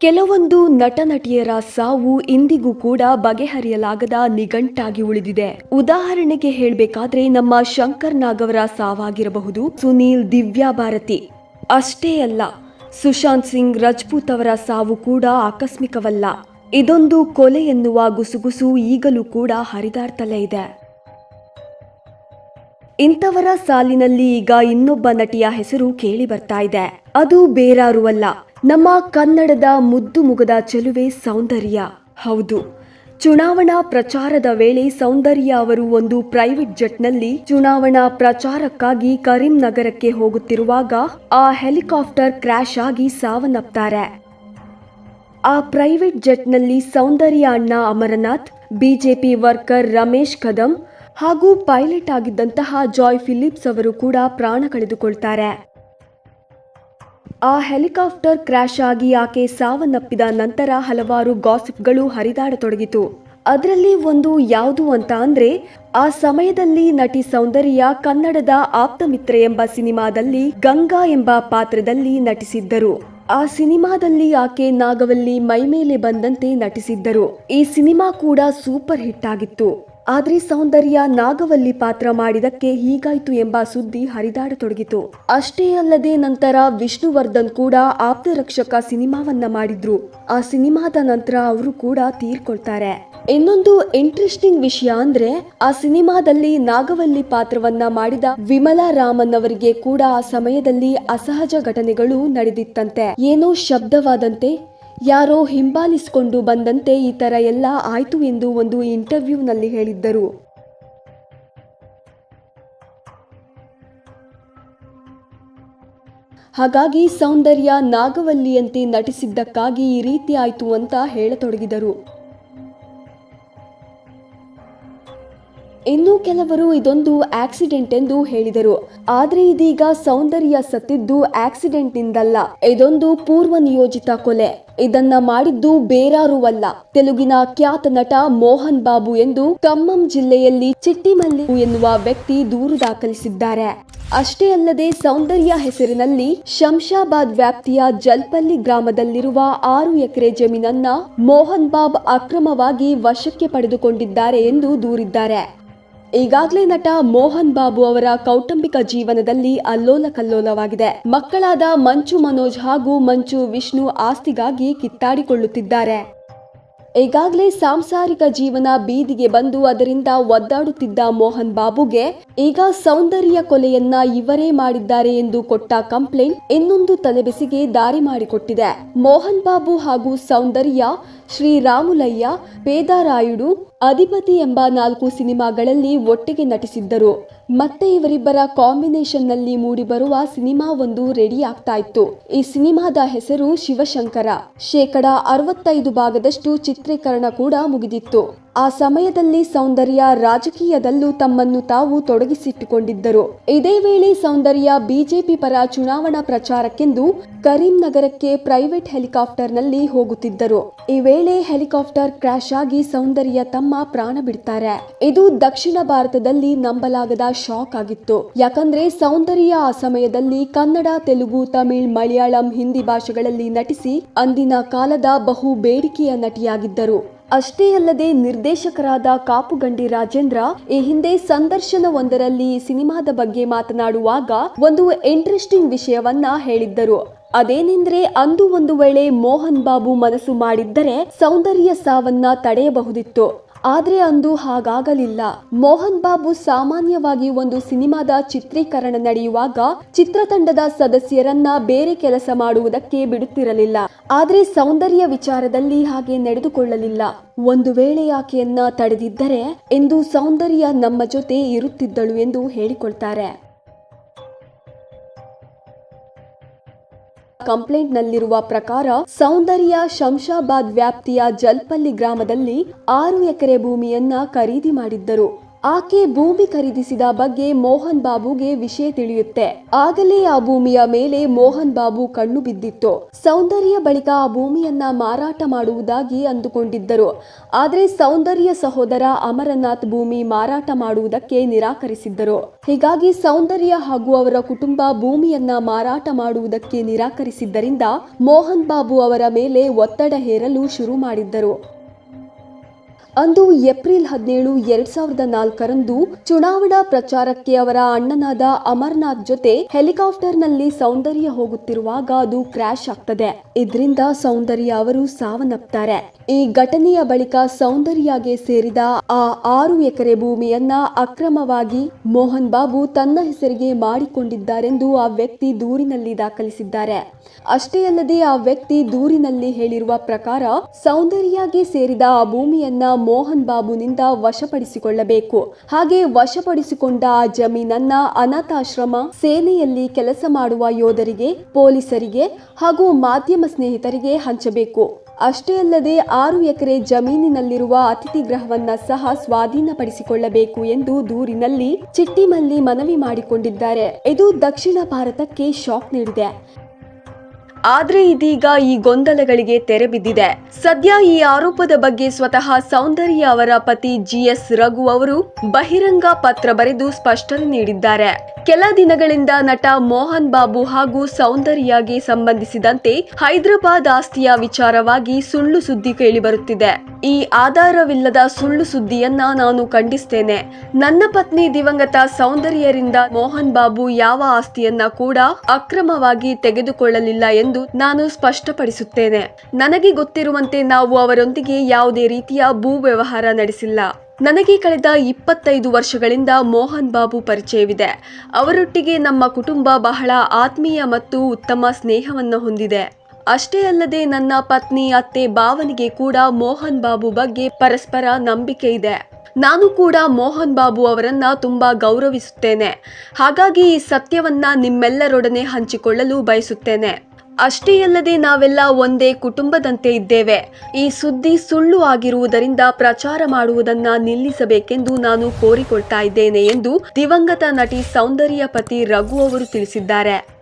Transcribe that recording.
ಕೆಲವೊಂದು ನಟ ನಟಿಯರ ಸಾವು ಇಂದಿಗೂ ಕೂಡ ಬಗೆಹರಿಯಲಾಗದ ನಿಘಂಟಾಗಿ ಉಳಿದಿದೆ. ಉದಾಹರಣೆಗೆ ಹೇಳಬೇಕಾದ್ರೆ ನಮ್ಮ ಶಂಕರ್ ನಾಗ್ ಅವರ ಸಾವಾಗಿರಬಹುದು ಸುನೀಲ್ ದಿವ್ಯಾ ಭಾರತಿ. ಅಷ್ಟೇ ಅಲ್ಲ, ಸುಶಾಂತ್ ಸಿಂಗ್ ರಜಪೂತ್ ಅವರ ಸಾವು ಕೂಡ ಆಕಸ್ಮಿಕವಲ್ಲ. ಇದೊಂದು ಕೊಲೆ ಎನ್ನುವ ಗುಸುಗುಸು ಈಗಲೂ ಕೂಡ ಹರಿದಾಡ್ತಲೇ ಇದೆ. ಇಂಥವರ ಸಾಲಿನಲ್ಲಿ ಈಗ ಇನ್ನೊಬ್ಬ ನಟಿಯ ಹೆಸರು ಕೇಳಿ ಬರ್ತಾ ಇದೆ. ಅದು ಬೇರಾರು ಅಲ್ಲ ನಮ್ಮ ಕನ್ನಡದ ಮುದ್ದು ಮುಗದ ಚೆಲುವೆ ಸೌಂದರ್ಯ. ಹೌದು. ಚುನಾವಣಾ ಪ್ರಚಾರದ ವೇಳೆ ಸೌಂದರ್ಯ ಅವರು ಒಂದು ಪ್ರೈವೇಟ್ ಜೆಟ್ನಲ್ಲಿ ಚುನಾವಣಾ ಪ್ರಚಾರಕ್ಕಾಗಿ ಕರೀಂ ನಗರಕ್ಕೆ ಹೋಗುತ್ತಿರುವಾಗ ಆ ಹೆಲಿಕಾಪ್ಟರ್ ಕ್ರ್ಯಾಶ್ ಆಗಿ ಸಾವನ್ನಪ್ತಾರೆ. ಆ ಪ್ರೈವೇಟ್ ಜೆಟ್ನಲ್ಲಿ ಸೌಂದರ್ಯ ಅಣ್ಣ ಅಮರನಾಥ್, ಬಿಜೆಪಿ ವರ್ಕರ್ ರಮೇಶ್ ಕದಂ ಹಾಗೂ ಪೈಲಟ್ ಆಗಿದ್ದಂತಹ ಜಾಯ್ ಫಿಲಿಪ್ಸ್ ಅವರು ಕೂಡ ಪ್ರಾಣ ಕಳೆದುಕೊಳ್ತಾರೆ. ಆ ಹೆಲಿಕಾಪ್ಟರ್ ಕ್ರ್ಯಾಶ್ ಆಗಿ ಆಕೆ ಸಾವನ್ನಪ್ಪಿದ ನಂತರ ಹಲವಾರು ಗಾಸಿಪ್ಗಳು ಹರಿದಾಡತೊಡಗಿತು. ಅದರಲ್ಲಿ ಒಂದು ಯಾವುದು ಅಂತ ಅಂದ್ರೆ, ಆ ಸಮಯದಲ್ಲಿ ನಟಿ ಸೌಂದರ್ಯ ಕನ್ನಡದ ಆಪ್ತಮಿತ್ರ ಎಂಬ ಸಿನಿಮಾದಲ್ಲಿ ಗಂಗಾ ಎಂಬ ಪಾತ್ರದಲ್ಲಿ ನಟಿಸಿದ್ದರು. ಆ ಸಿನಿಮಾದಲ್ಲಿ ಆಕೆ ನಾಗವಲ್ಲಿ ಮೈಮೇಲೆ ಬಂದಂತೆ ನಟಿಸಿದ್ದರು. ಈ ಸಿನಿಮಾ ಕೂಡ ಸೂಪರ್ ಹಿಟ್ ಆಗಿತ್ತು. ಆದ್ರೆ ಸೌಂದರ್ಯ ನಾಗವಲ್ಲಿ ಪಾತ್ರ ಮಾಡಿದಕ್ಕೆ ಹೀಗಾಯ್ತು ಎಂಬ ಸುದ್ದಿ ಹರಿದಾಡತೊಡಗಿತು. ಅಷ್ಟೇ ಅಲ್ಲದೆ ನಂತರ ವಿಷ್ಣುವರ್ಧನ್ ಕೂಡ ಆಪ್ತ ರಕ್ಷಕ ಸಿನಿಮಾವನ್ನ ಮಾಡಿದ್ರು. ಆ ಸಿನಿಮಾದ ನಂತರ ಅವರು ಕೂಡ ತೀರ್ಕೊಳ್ತಾರೆ. ಇನ್ನೊಂದು ಇಂಟ್ರೆಸ್ಟಿಂಗ್ ವಿಷಯ ಅಂದ್ರೆ ಆ ಸಿನಿಮಾದಲ್ಲಿ ನಾಗವಲ್ಲಿ ಪಾತ್ರವನ್ನ ಮಾಡಿದ ವಿಮಲಾ ರಾಮನ್ ಅವರಿಗೆ ಕೂಡ ಆ ಸಮಯದಲ್ಲಿ ಅಸಹಜ ಘಟನೆಗಳು ನಡೆದಿತ್ತಂತೆ. ಏನೋ ಶಬ್ದವಾದಂತೆ ಯಾರೋ ಹಿಂಬಾಲಿಸಿಕೊಂಡು ಬಂದಂತೆ ಈ ಥರ ಎಲ್ಲ ಆಯಿತು ಎಂದು ಒಂದು ಇಂಟರ್ವ್ಯೂನಲ್ಲಿ ಹೇಳಿದ್ದರು. ಹಾಗಾಗಿ ಸೌಂದರ್ಯ ನಾಗವಲ್ಲಿಯಂತೆ ನಟಿಸಿದ್ದಕ್ಕಾಗಿ ಈ ರೀತಿ ಆಯಿತು ಅಂತ ಹೇಳತೊಡಗಿದರು. ಇನ್ನು ಕೆಲವರು ಇದೊಂದು ಆಕ್ಸಿಡೆಂಟ್ ಎಂದು ಹೇಳಿದರು. ಆದರೆ ಇದೀಗ ಸೌಂದರ್ಯ ಸತ್ತಿದ್ದು ಆಕ್ಸಿಡೆಂಟ್ ನಿಂದಲ್ಲ. ಇದೊಂದು ಪೂರ್ವ ನಿಯೋಜಿತ ಕೊಲೆ. ಇದನ್ನ ಮಾಡಿದ್ದು ಬೇರಾರೂ ಅಲ್ಲ. ತೆಲುಗಿನ ಖ್ಯಾತ ನಟ ಮೋಹನ್ ಬಾಬು ಎಂದು ಖಮ್ಮಂ ಜಿಲ್ಲೆಯಲ್ಲಿ ಚಿಟ್ಟಿಮಲ್ಲಿ ಎನ್ನುವ ವ್ಯಕ್ತಿ ದೂರು ದಾಖಲಿಸಿದ್ದಾರೆ. ಅಷ್ಟೇ ಅಲ್ಲದೆ ಸೌಂದರ್ಯ ಹೆಸರಿನಲ್ಲಿ ಶಂಶಾಬಾದ್ ವ್ಯಾಪ್ತಿಯ ಜಲ್ಪಲ್ಲಿ ಗ್ರಾಮದಲ್ಲಿರುವ ಆರು ಎಕರೆ ಜಮೀನನ್ನ ಮೋಹನ್ ಬಾಬ್ ಅಕ್ರಮವಾಗಿ ವಶಕ್ಕೆ ಪಡೆದುಕೊಂಡಿದ್ದಾರೆ ಎಂದು ದೂರಿದ್ದಾರೆ. ಈಗಾಗಲೇ ನಟ ಮೋಹನ್ ಬಾಬು ಅವರ ಕೌಟುಂಬಿಕ ಜೀವನದಲ್ಲಿ ಅಲ್ಲೋಲ ಕಲ್ಲೋಲವಾಗಿದೆ ಮಕ್ಕಳಾದ ಮಂಚು ಮನೋಜ್ ಹಾಗೂ ಮಂಚು ವಿಷ್ಣು ಆಸ್ತಿಗಾಗಿ ಕಿತ್ತಾಡಿಕೊಳ್ಳುತ್ತಿದ್ದಾರೆ. ಈಗಾಗಲೇ ಸಾಂಸಾರಿಕ ಜೀವನ ಬೀದಿಗೆ ಬಂದು ಅದರಿಂದ ಒದ್ದಾಡುತ್ತಿದ್ದ ಮೋಹನ್ ಬಾಬುಗೆ ಈಗ ಸೌಂದರ್ಯ ಕೊಲೆಯನ್ನ ಇವರೇ ಮಾಡಿದ್ದಾರೆ ಎಂದು ಕೊಟ್ಟ ಕಂಪ್ಲೇಂಟ್ ಇನ್ನೊಂದು ತಲೆಬಿಸಿಗೆ ದಾರಿ ಮಾಡಿಕೊಟ್ಟಿದೆ. ಮೋಹನ್ ಬಾಬು ಹಾಗೂ ಸೌಂದರ್ಯ ಶ್ರೀರಾಮುಲಯ್ಯ ಪೇದಾರಾಯುಡು ಅಧಿಪತಿ ಎಂಬ ನಾಲ್ಕು ಸಿನಿಮಾಗಳಲ್ಲಿ ಒಟ್ಟಿಗೆ ನಟಿಸಿದ್ದರು. ಮತ್ತೆ ಇವರಿಬ್ಬರ ಕಾಂಬಿನೇಷನ್ನಲ್ಲಿ ಮೂಡಿಬರುವ ಸಿನಿಮಾ ಒಂದು ರೆಡಿ ಆಗ್ತಾ ಇತ್ತು. ಈ ಸಿನಿಮಾದ ಹೆಸರು ಶಿವಶಂಕರ. ಶೇಕಡ ಅರವತ್ತೈದು ಭಾಗದಷ್ಟು ಚಿತ್ರೀಕರಣ ಕೂಡ ಮುಗಿದಿತ್ತು. ಆ ಸಮಯದಲ್ಲಿ ಸೌಂದರ್ಯ ರಾಜಕೀಯದಲ್ಲೂ ತಮ್ಮನ್ನು ತಾವು ತೊಡಗಿಸಿಟ್ಟುಕೊಂಡಿದ್ದರು. ಇದೇ ವೇಳೆ ಸೌಂದರ್ಯ ಬಿಜೆಪಿ ಪರ ಚುನಾವಣಾ ಪ್ರಚಾರಕ್ಕೆಂದು ಕರೀಂನಗರಕ್ಕೆ ಪ್ರೈವೇಟ್ ಹೆಲಿಕಾಪ್ಟರ್ನಲ್ಲಿ ಹೋಗುತ್ತಿದ್ದರು. ಈ ವೇಳೆ ಹೆಲಿಕಾಪ್ಟರ್ ಕ್ರಾಶ್ ಆಗಿ ಸೌಂದರ್ಯ ತಮ್ಮ ಪ್ರಾಣ ಬಿಡ್ತಾರೆ. ಇದು ದಕ್ಷಿಣ ಭಾರತದಲ್ಲಿ ನಂಬಲಾಗದ ಶಾಕ್ ಆಗಿತ್ತು. ಯಾಕಂದ್ರೆ ಸೌಂದರ್ಯ ಆ ಸಮಯದಲ್ಲಿ ಕನ್ನಡ, ತೆಲುಗು, ತಮಿಳ್, ಮಲಯಾಳಂ, ಹಿಂದಿ ಭಾಷೆಗಳಲ್ಲಿ ನಟಿಸಿ ಅಂದಿನ ಕಾಲದ ಬಹು ಬೇಡಿಕೆಯ ನಟಿಯಾಗಿದ್ದರು. ಅಷ್ಟೇ ಅಲ್ಲದೆ ನಿರ್ದೇಶಕರಾದ ಕಾಪುಗಂಡಿ ರಾಜೇಂದ್ರ ಈ ಹಿಂದೆ ಸಂದರ್ಶನವೊಂದರಲ್ಲಿ ಸಿನಿಮಾದ ಬಗ್ಗೆ ಮಾತನಾಡುವಾಗ ಒಂದು ಇಂಟ್ರೆಸ್ಟಿಂಗ್ ವಿಷಯವನ್ನ ಹೇಳಿದ್ದರು. ಅದೇನೆಂದ್ರೆ ಅಂದು ಒಂದು ವೇಳೆ ಮೋಹನ್ ಬಾಬು ಮನಸ್ಸು ಮಾಡಿದ್ದರೆ ಸೌಂದರ್ಯ ಸಾವನ್ನ ತಡೆಯಬಹುದಿತ್ತು. ಆದ್ರೆ ಅಂದು ಹಾಗಾಗಲಿಲ್ಲ. ಮೋಹನ್ ಬಾಬು ಸಾಮಾನ್ಯವಾಗಿ ಒಂದು ಸಿನಿಮಾದ ಚಿತ್ರೀಕರಣ ನಡೆಯುವಾಗ ಚಿತ್ರತಂಡದ ಸದಸ್ಯರನ್ನ ಬೇರೆ ಕೆಲಸ ಮಾಡುವುದಕ್ಕೆ ಬಿಡುತ್ತಿರಲಿಲ್ಲ. ಆದರೆ ಸೌಂದರ್ಯ ವಿಚಾರದಲ್ಲಿ ಹಾಗೆ ನಡೆದುಕೊಳ್ಳಲಿಲ್ಲ. ಒಂದು ವೇಳೆ ಆಕೆಯನ್ನ ತಡೆದಿದ್ದರೆ, ಎಂದು ಸೌಂದರ್ಯ ನಮ್ಮ ಜೊತೆ ಇರುತ್ತಿದ್ದಳು ಎಂದು ಹೇಳಿಕೊಳ್ತಾರೆ. ಕಂಪ್ಲೇಂಟ್ ನಲ್ಲಿರುವ ಪ್ರಕಾರ ಸೌಂದರ್ಯ ಶಂಶಾಬಾದ್ ವ್ಯಾಪ್ತಿಯ ಜಲ್ಪಲ್ಲಿ ಗ್ರಾಮದಲ್ಲಿ ಆರು ಎಕರೆ ಭೂಮಿಯನ್ನ ಖರೀದಿ ಮಾಡಿದ್ದರು. ಆಕೆ ಭೂಮಿ ಖರೀದಿಸಿದ ಬಗ್ಗೆ ಮೋಹನ್ ಬಾಬುಗೆ ವಿಷಯ ತಿಳಿಯುತ್ತೆ. ಆಗಲೇ ಆ ಭೂಮಿಯ ಮೇಲೆ ಮೋಹನ್ ಬಾಬು ಕಣ್ಣು ಬಿದ್ದಿತ್ತು. ಸೌಂದರ್ಯ ಬಳಿಕ ಆ ಭೂಮಿಯನ್ನ ಮಾರಾಟ ಮಾಡುವುದಾಗಿ ಅಂದುಕೊಂಡಿದ್ದರು. ಆದರೆ ಸೌಂದರ್ಯ ಸಹೋದರ ಅಮರನಾಥ್ ಭೂಮಿ ಮಾರಾಟ ಮಾಡುವುದಕ್ಕೆ ನಿರಾಕರಿಸಿದ್ದರು. ಹೀಗಾಗಿ ಸೌಂದರ್ಯ ಹಾಗೂ ಅವರ ಕುಟುಂಬ ಭೂಮಿಯನ್ನ ಮಾರಾಟ ಮಾಡುವುದಕ್ಕೆ ನಿರಾಕರಿಸಿದ್ದರಿಂದ ಮೋಹನ್ ಬಾಬು ಅವರ ಮೇಲೆ ಒತ್ತಡ ಹೇರಲು ಶುರು ಮಾಡಿದ್ದರು. ಅಂದು ಏಪ್ರಿಲ್ ಹದಿನೇಳು, ಎರಡ್ ಸಾವಿರದ ನಾಲ್ಕರಂದು ಚುನಾವಣಾ ಪ್ರಚಾರಕ್ಕೆ ಅವರ ಅಣ್ಣನಾದ ಅಮರ್ನಾಥ್ ಜೊತೆ ಹೆಲಿಕಾಪ್ಟರ್ನಲ್ಲಿ ಸೌಂದರ್ಯ ಹೋಗುತ್ತಿರುವಾಗ ಅದು ಕ್ರ್ಯಾಶ್ ಆಗ್ತದೆ. ಇದರಿಂದ ಸೌಂದರ್ಯ ಅವರು ಸಾವನ್ನಪ್ತಾರೆ. ಈ ಘಟನೆಯ ಬಳಿಕ ಸೌಂದರ್ಯಗೆ ಸೇರಿದ ಆ ಆರು ಎಕರೆ ಭೂಮಿಯನ್ನ ಅಕ್ರಮವಾಗಿ ಮೋಹನ್ ಬಾಬು ತನ್ನ ಹೆಸರಿಗೆ ಮಾಡಿಕೊಂಡಿದ್ದಾರೆಂದು ಆ ವ್ಯಕ್ತಿ ದೂರಿನಲ್ಲಿ ದಾಖಲಿಸಿದ್ದಾರೆ. ಅಷ್ಟೇ ಅಲ್ಲದೆ ಆ ವ್ಯಕ್ತಿ ದೂರಿನಲ್ಲಿ ಹೇಳಿರುವ ಪ್ರಕಾರ ಸೌಂದರ್ಯಗೆ ಸೇರಿದ ಆ ಭೂಮಿಯನ್ನ ಮೋಹನ್ ಬಾಬುನಿಂದ ವಶಪಡಿಸಿಕೊಳ್ಳಬೇಕು. ಹಾಗೆ ವಶಪಡಿಸಿಕೊಂಡ ಆ ಜಮೀನನ್ನ ಅನಾಥಾಶ್ರಮ, ಸೇನೆಯಲ್ಲಿ ಕೆಲಸ ಮಾಡುವ ಯೋಧರಿಗೆ, ಪೊಲೀಸರಿಗೆ ಹಾಗೂ ಮಾಧ್ಯಮ ಸ್ನೇಹಿತರಿಗೆ ಹಂಚಬೇಕು. ಅಷ್ಟೇ ಅಲ್ಲದೆ ಆರು ಎಕರೆ ಜಮೀನಿನಲ್ಲಿರುವ ಅತಿಥಿ ಗೃಹವನ್ನ ಸಹ ಸ್ವಾಧೀನಪಡಿಸಿಕೊಳ್ಳಬೇಕು ಎಂದು ದೂರಿನಲ್ಲಿ ಚಿಟ್ಟಿಮಲ್ಲಿ ಮನವಿ ಮಾಡಿಕೊಂಡಿದ್ದಾರೆ. ಇದು ದಕ್ಷಿಣ ಭಾರತಕ್ಕೆ ಶಾಕ್ ನೀಡಿದೆ. ಆದ್ರೆ ಇದೀಗ ಈ ಗೊಂದಲಗಳಿಗೆ ತೆರೆ ಬಿದ್ದಿದೆ. ಸದ್ಯ ಈ ಆರೋಪದ ಬಗ್ಗೆ ಸ್ವತಃ ಸೌಂದರ್ಯ ಅವರ ಪತಿ ಜಿಎಸ್ ರಘು ಅವರು ಬಹಿರಂಗ ಪತ್ರ ಬರೆದು ಸ್ಪಷ್ಟನೆ ನೀಡಿದ್ದಾರೆ. ಕೆಲ ದಿನಗಳಿಂದ ನಟ ಮೋಹನ್ ಬಾಬು ಹಾಗೂ ಸೌಂದರ್ಯಗೆ ಸಂಬಂಧಿಸಿದಂತೆ ಹೈದರಾಬಾದ್ ಆಸ್ತಿಯ ವಿಚಾರವಾಗಿ ಸುಳ್ಳು ಸುದ್ದಿ ಕೇಳಿಬರುತ್ತಿದೆ ಈ ಆಧಾರವಿಲ್ಲದ ಸುಳ್ಳು ಸುದ್ದಿಯನ್ನ ನಾನು ಖಂಡಿಸ್ತೇನೆ. ನನ್ನ ಪತ್ನಿ ದಿವಂಗತ ಸೌಂದರ್ಯರಿಂದ ಮೋಹನ್ ಬಾಬು ಯಾವ ಆಸ್ತಿಯನ್ನ ಕೂಡ ಅಕ್ರಮವಾಗಿ ತೆಗೆದುಕೊಳ್ಳಲಿಲ್ಲ ಎಂದು ನಾನು ಸ್ಪಷ್ಟಪಡಿಸುತ್ತೇನೆ. ನನಗೆ ಗೊತ್ತಿರುವಂತೆ ನಾವು ಅವರೊಂದಿಗೆ ಯಾವುದೇ ರೀತಿಯ ಭೂ ವ್ಯವಹಾರ ನಡೆಸಿಲ್ಲ. ನನಗೆ ಕಳೆದ ಇಪ್ಪತ್ತೈದು ವರ್ಷಗಳಿಂದ ಮೋಹನ್ ಬಾಬು ಪರಿಚಯವಿದೆ. ಅವರೊಟ್ಟಿಗೆ ನಮ್ಮ ಕುಟುಂಬ ಬಹಳ ಆತ್ಮೀಯ ಮತ್ತು ಉತ್ತಮ ಸ್ನೇಹವನ್ನು ಹೊಂದಿದೆ. ಅಷ್ಟೇ ಅಲ್ಲದೆ ನನ್ನ ಪತ್ನಿ, ಅತ್ತೆ, ಭಾವನಿಗೆ ಕೂಡ ಮೋಹನ್ ಬಾಬು ಬಗ್ಗೆ ಪರಸ್ಪರ ನಂಬಿಕೆ ಇದೆ. ನಾನು ಕೂಡ ಮೋಹನ್ ಬಾಬು ಅವರನ್ನ ತುಂಬಾ ಗೌರವಿಸುತ್ತೇನೆ. ಹಾಗಾಗಿ ಈ ಸತ್ಯವನ್ನ ನಿಮ್ಮೆಲ್ಲರೊಡನೆ ಹಂಚಿಕೊಳ್ಳಲು ಬಯಸುತ್ತೇನೆ. ಅಷ್ಟೇ ಅಲ್ಲದೆ ನಾವೆಲ್ಲ ಒಂದೇ ಕುಟುಂಬದಂತೆ ಇದ್ದೇವೆ. ಈ ಸುದ್ದಿ ಸುಳ್ಳು ಆಗಿರುವುದರಿಂದ ಪ್ರಚಾರ ಮಾಡುವುದನ್ನ ನಿಲ್ಲಿಸಬೇಕೆಂದು ನಾನು ಕೋರಿಕೊಳ್ತಾ ಇದ್ದೇನೆ ಎಂದು ದಿವಂಗತ ನಟಿ ಸೌಂದರ್ಯ ಪತಿ ರಘು ಅವರು ತಿಳಿಸಿದ್ದಾರೆ.